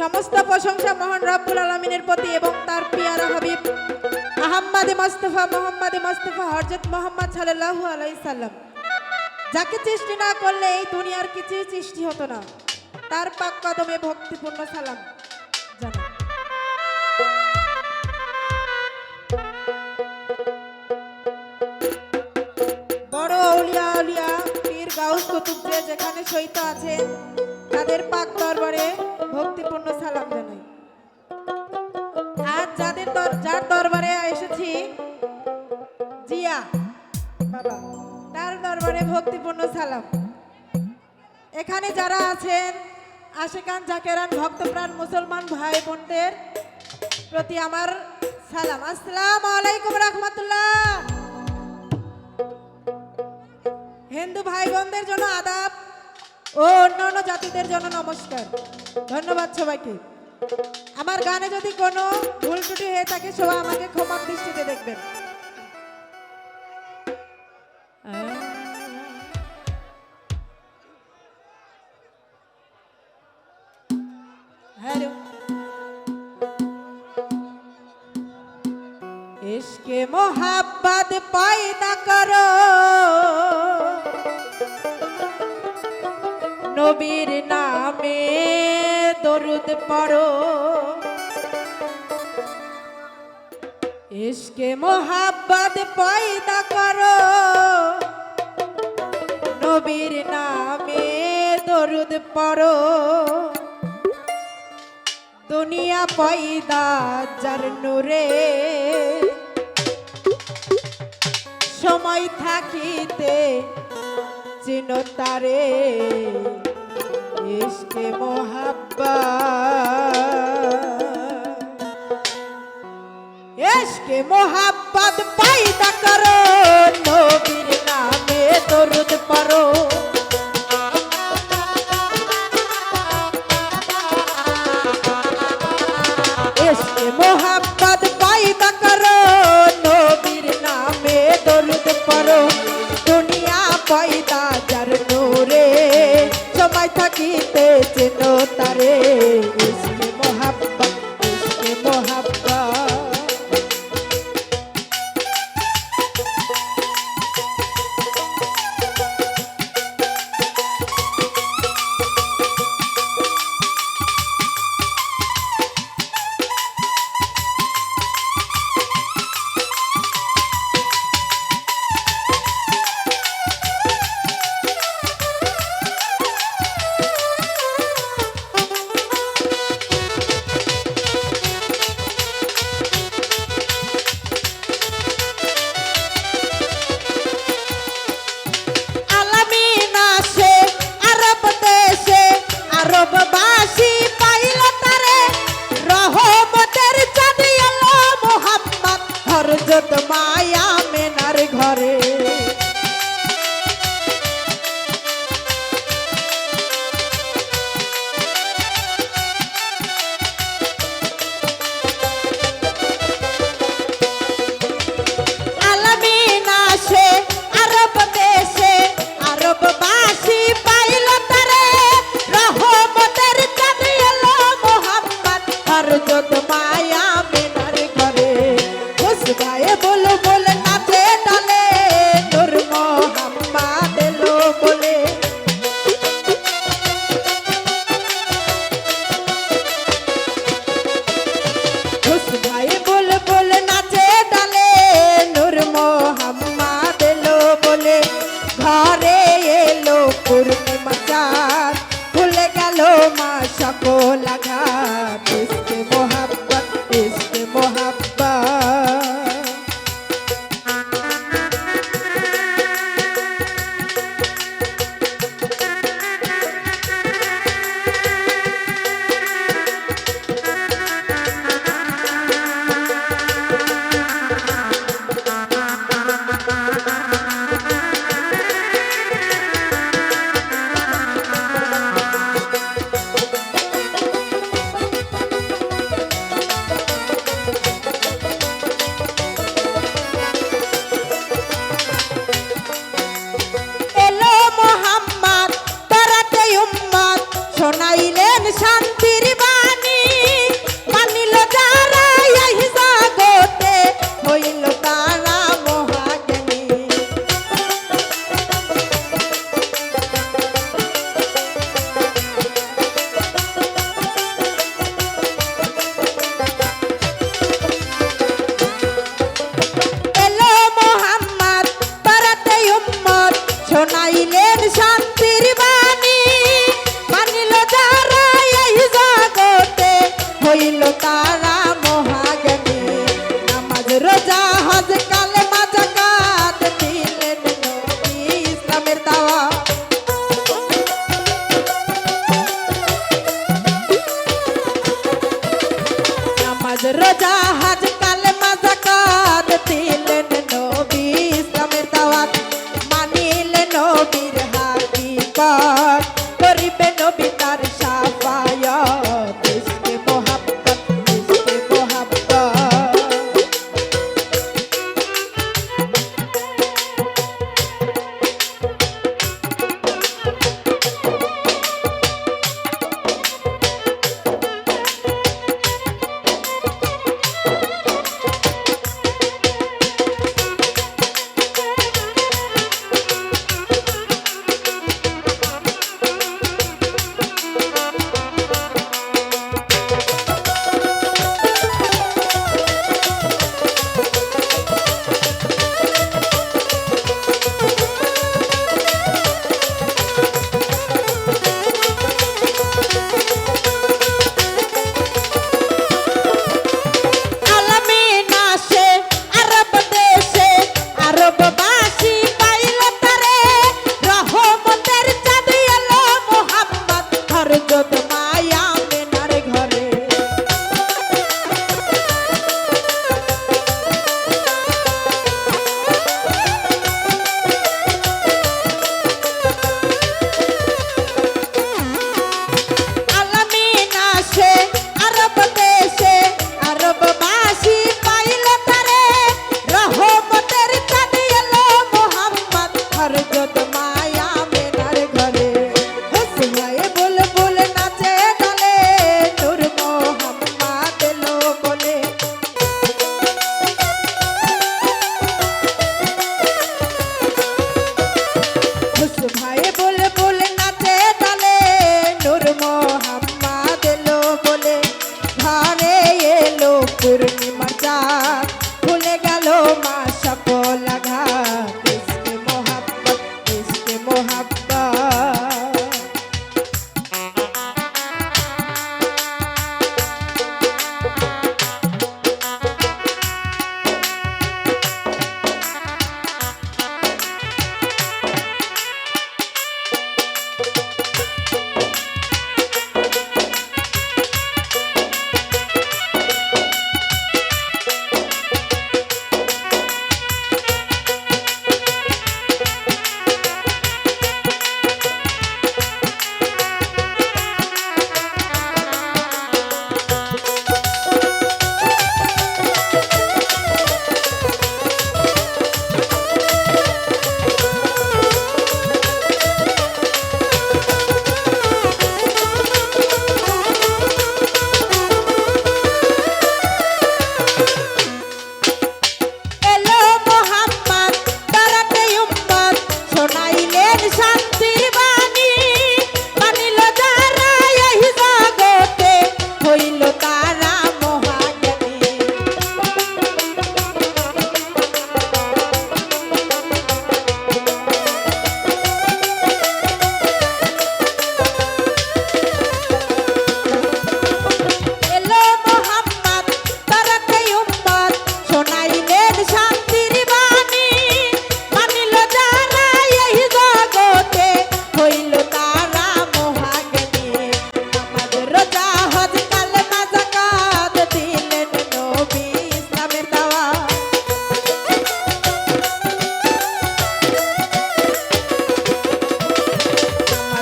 সমস্ত প্রশংসা মহান রব্বুল আলমিনের প্রতি এবং তার পিয়ারা হাবিব আহম্মদে মোস্তফা, মোহাম্মদে মোস্তফা হরজত মোহাম্মদ সাল্লাল্লাহু আলাই সাল্লাম। যাকে সৃষ্টি না করলে এই দুনিয়ার কিছুই সৃষ্টি হতো না। তার পাক কদমে ভক্তিপূর্ণ সালাম বড় যেখানে সহিত আছেন, তাদের পাক দরবারে ভক্তিপূর্ণ সালাম জানাই। আজ যাদের যার দরবারে এসেছি, জিয়া বাবা, তার দরবারে ভক্তিপূর্ণ সালাম। এখানে যারা আছেন, আশেকান, জাকেরান, ভক্তপ্রাণ, মুসলমান ভাই বোনদের প্রতি আমার সালাম। আসসালাম আলাইকুম রহমতুল্লাহ। হিন্দু ভাই বোনদের জন্য আদাব ও অন্যান্য জাতিদের জন্য নমস্কার। ধন্যবাদ সবাইকে। আমার গানে যদি কোনো ভুল ত্রুটি হয়ে থাকে সবাই আমাকে ক্ষমা দৃষ্টিতে দেখবেন। হ্যালো। মোহাব্বত পয়দা করো। নবীর নামে দরুদ পড়ো। ইশকে মোহাব্বত পয়দা করো। নবীর নামে দরুদ পড়ো। দুনিয়া পয়দা যার নূরে। সময় থাকিতে চিনো ইশকে মোহাব্বা ইশকে মোহাব্বত পয়দা করো, নবীর নামে দরুদ পড়ো। ইশকে মোহাব্বত পয়দা করো, নবীর নামে দরুদ পড়ো।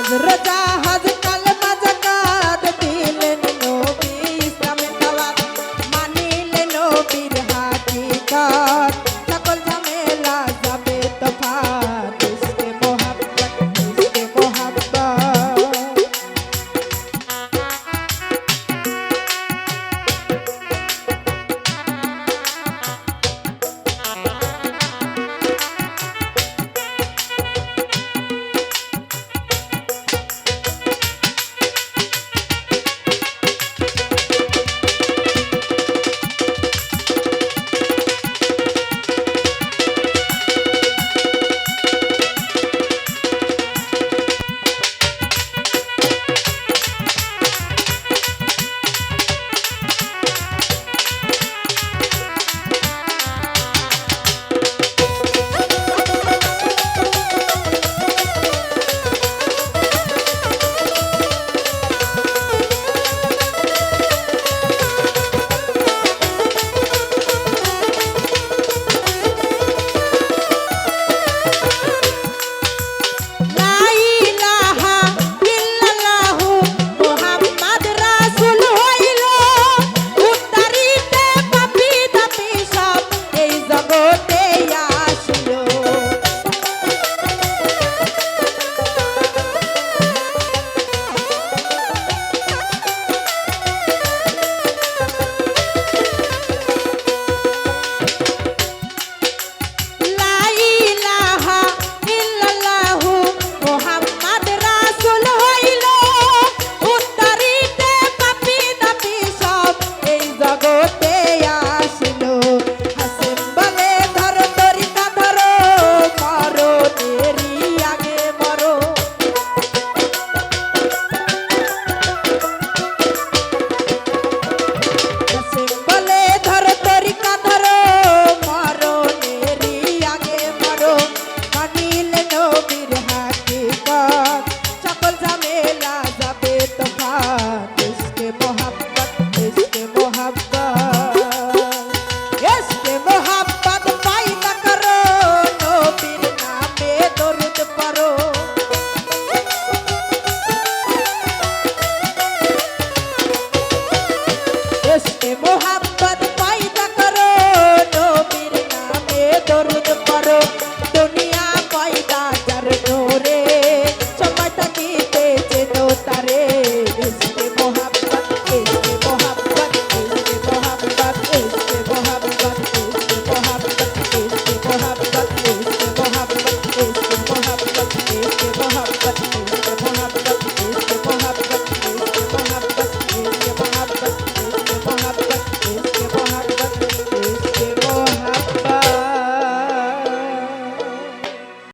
the